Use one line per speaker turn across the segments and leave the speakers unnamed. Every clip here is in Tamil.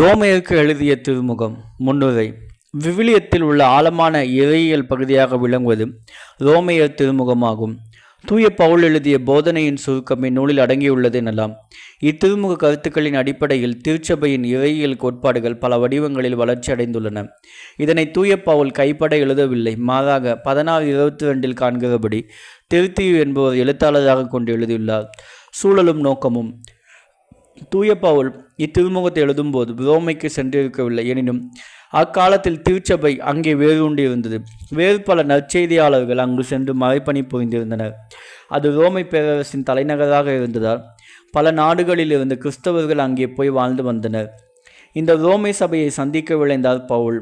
ரோமையருக்கு எழுதிய திருமுகம் முன்னுரை விவிலியத்தில் உள்ள ஆழமான இறையியல் பகுதியாக விளங்குவது ரோமையர் திருமுகமாகும் தூய பவுல் எழுதிய போதனையின் சுருக்கம் இந்நூலில் அடங்கியுள்ளது எனலாம் இத்திருமுக கருத்துக்களின் அடிப்படையில் திருச்சபையின் இறையியல் கோட்பாடுகள் பல வடிவங்களில் வளர்ச்சி அடைந்துள்ளன இதனை தூய பவுல் கைப்பட எழுதவில்லை மாறாக பதினாறு இருபத்தி ரெண்டில் காண்கிறபடி திருத்தியு என்பவர் எழுத்தாளராக கொண்டு எழுதியுள்ளார் சூழலும் நோக்கமும் தூய பவுல் இத்திருமுகத்தை எழுதும்போது ரோமைக்கு சென்றிருக்கவில்லை எனினும் அக்காலத்தில் திருச்சபை அங்கே வேறு ஒன்று இருந்தது வேறு பல நற்செய்தியாளர்கள் அங்கு சென்று மறைப்பணி புரிந்திருந்தனர் அது ரோமை பேரரசின் தலைநகராக இருந்ததால் பல நாடுகளில் இருந்து கிறிஸ்தவர்கள் அங்கே போய் வாழ்ந்து வந்தனர் இந்த ரோமை சபையை சந்திக்க விளைந்தார் பவுல்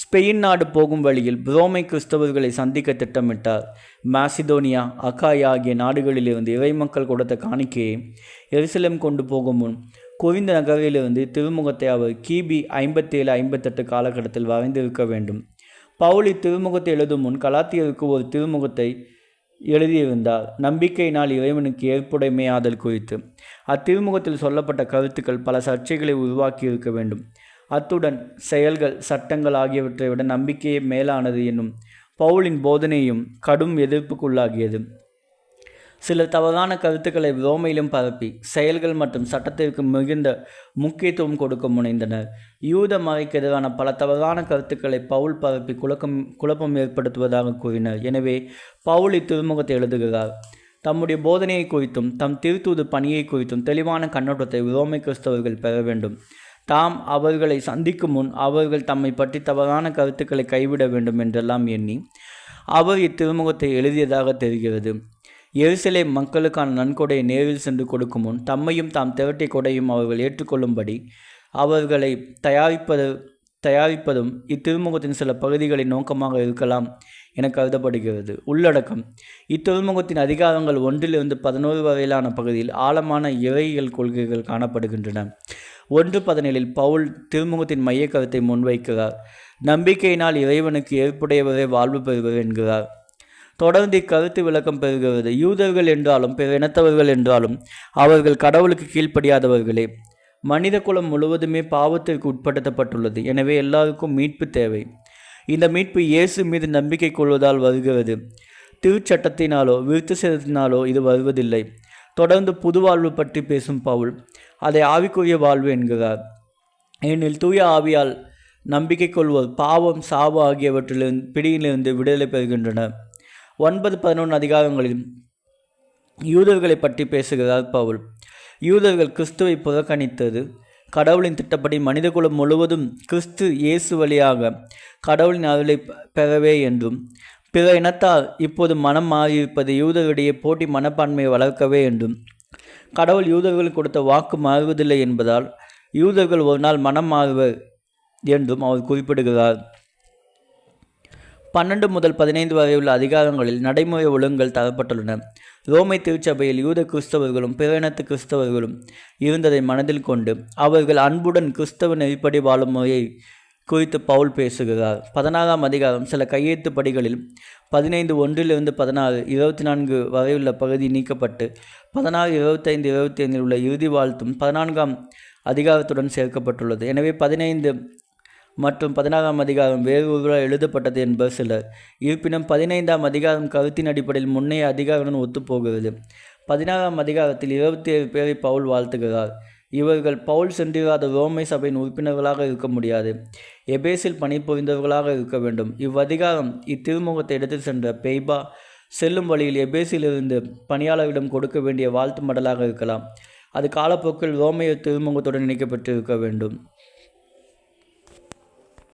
ஸ்பெயின் நாடு போகும் வழியில் புரோமை கிறிஸ்தவர்களை சந்திக்க திட்டமிட்டார் மாசிடோனியா அக்காயா ஆகிய நாடுகளிலிருந்து இறை மக்கள் கொடுத்த காணிக்கையை எருசலேம் கொண்டு போகும் முன் குவிந்த நகரிலிருந்து திருமுகத்தை அவர் கிபி ஐம்பத்தேழு ஐம்பத்தெட்டு காலகட்டத்தில் வரைந்திருக்க வேண்டும் பவுலி திருமுகத்தை எழுதும் முன் கலாத்தியருக்கு ஒரு திருமுகத்தை எழுதியிருந்தார் நம்பிக்கையினால் இறைவனுக்கு ஏற்புடைமையாதல் குறித்து அத்திருமுகத்தில் சொல்லப்பட்ட கருத்துக்கள் பல சர்ச்சைகளை உருவாக்கியிருக்க வேண்டும் அத்துடன் செயல்கள் சட்டங்கள் ஆகியவற்றை விட நம்பிக்கையே மேலானது என்னும் பவுலின் போதனையும் கடும் எதிர்ப்புக்குள்ளாகியது சில தவறான கருத்துக்களை ரோமையிலும் பரப்பி செயல்கள் மற்றும் சட்டத்திற்கு மிகுந்த முக்கியத்துவம் கொடுக்க முனைந்தனர் யூத மறைக்கு எதிரான பல தவறான கருத்துக்களை பவுல் பரப்பி குழக்கம் குழப்பம் ஏற்படுத்துவதாக கூறினர் எனவே பவுல் இத்திருமுகத்தை எழுதுகிறார் தம்முடைய போதனையை குறித்தும் தம் திருத்தூது பணியை குறித்தும் தெளிவான கண்ணோட்டத்தை ரோமை கிறிஸ்தவர்கள் பெற வேண்டும் தாம் அவர்களை சந்திக்கும் முன் அவர்கள் தம்மை பற்றி தவறான கருத்துக்களை கைவிட வேண்டும் என்றெல்லாம் எண்ணி அவர் இத்திருமுகத்தை எழுதியதாக தெரிகிறது எரிசிலை மக்களுக்கான நன்கொடையை நேரில் சென்று கொடுக்கும் முன் தம்மையும் தாம் திரட்டிய கொடையும் அவர்கள் ஏற்றுக்கொள்ளும்படி அவர்களை தயாரிப்பது தயாரிப்பதும் இத்திருமுகத்தின் சில பகுதிகளின் நோக்கமாக இருக்கலாம் என கருதப்படுகிறது உள்ளடக்கம் இத்திருமுகத்தின் அதிகாரங்கள் ஒன்றிலிருந்து பதினோரு வரையிலான பகுதியில் ஆழமான இறையியல் கொள்கைகள் காணப்படுகின்றன ஒன்று பதினேழில் பவுல் திருமுகத்தின் மைய கருத்தை முன்வைக்கிறார் நம்பிக்கையினால் இறைவனுக்கு ஏற்புடையவரே வாழ்வு பெறுவர் என்கிறார் தொடர்ந்து இக்கருத்து விளக்கம் பெறுகிறது யூதர்கள் என்றாலும் பிற இனத்தவர்கள் என்றாலும் அவர்கள் கடவுளுக்கு கீழ்ப்படியாதவர்களே மனித குலம் முழுவதுமே பாவத்திற்கு உட்படுத்தப்பட்டுள்ளது எனவே எல்லாருக்கும் மீட்பு தேவை இந்த மீட்பு இயேசு மீது நம்பிக்கை கொள்வதால் வருகிறது திருச்சட்டத்தினாலோ விருத்த சேதத்தினாலோ இது வருவதில்லை தொடர்ந்து புது வாழ்வு பற்றி பேசும் பவுல் அதை ஆவிக்குரிய வாழ்வு என்கிறார் ஏனெனில் தூய ஆவியால் நம்பிக்கை கொள்வோர் பாவம் சாவு ஆகியவற்றிலிருந்து பிடியிலிருந்து விடுதலை பெறுகின்றன ஒன்பது பதினொன்று அதிகாரங்களில் யூதர்களை பற்றி பேசுகிறார் பவுல் யூதர்கள் கிறிஸ்துவை புறக்கணித்தது கடவுளின் திட்டப்படி மனிதகுலம் முழுவதும் கிறிஸ்து இயேசு வழியாக கடவுளின் அருளை பெறவே என்றும் பிற இனத்தால் இப்போது மனம் மாறியிருப்பது யூதரிடையே போட்டி மனப்பான்மையை வளர்க்கவே என்றும் கடவுள் யூதர்கள் கொடுத்த வாக்கு மாறுவதில்லை என்பதால் யூதர்கள் ஒரு நாள் மனம் மாறுவர் என்றும் அவர் குறிப்பிடுகிறார் பன்னெண்டு முதல் பதினைந்து வரை உள்ள அதிகாரங்களில் நடைமுறை ஒழுங்குகள் தரப்பட்டுள்ளன ரோமை திருச்சபையில் யூத கிறிஸ்தவர்களும் பிறனத்து கிறிஸ்தவர்களும் இருந்ததை மனதில் கொண்டு அவர்கள் அன்புடன் கிறிஸ்தவ நெறிப்படி வாழும் முறையை குறித்து பவுல் பேசுகிறார் பதினாறாம் அதிகாரம் சில கையெழுத்து படிகளில் பதினைந்து ஒன்றிலிருந்து பதினாறு இருபத்தி நான்கு வரையுள்ள பகுதி நீக்கப்பட்டு பதினாறு இருபத்தைந்து இருபத்தி ஐந்தில் உள்ள இறுதி வாழ்த்தும் பதினான்காம் அதிகாரத்துடன் சேர்க்கப்பட்டுள்ளது எனவே பதினைந்து மற்றும் பதினாறாம் அதிகாரம் வேறு ஒருவரால் எழுதப்பட்டது என்பது சிலர் இருப்பினும் பதினைந்தாம் அதிகாரம் கருத்தின் அடிப்படையில் முன்னைய அதிகாரத்துடன் ஒத்துப்போகிறது பதினாறாம் அதிகாரத்தில் இருபத்தி ஏழு பேரை பவுல் வாழ்த்துகிறார் இவர்கள் பவுல் சென்றிராத ரோமை சபையின் உறுப்பினர்களாக இருக்க முடியாது எபேஸில் பணிபுரிந்தவர்களாக இருக்க வேண்டும் இவ்வதிகாரம் இத்திருமுகத்தை எடுத்து சென்ற பெய்பா செல்லும் வழியில் எபேஸிலிருந்து பணியாளரிடம் கொடுக்க வேண்டிய வாழ்த்து மடலாக இருக்கலாம் அது காலப்போக்கில் ரோமைய திருமுகத்துடன் இணைக்கப்பட்டிருக்க வேண்டும்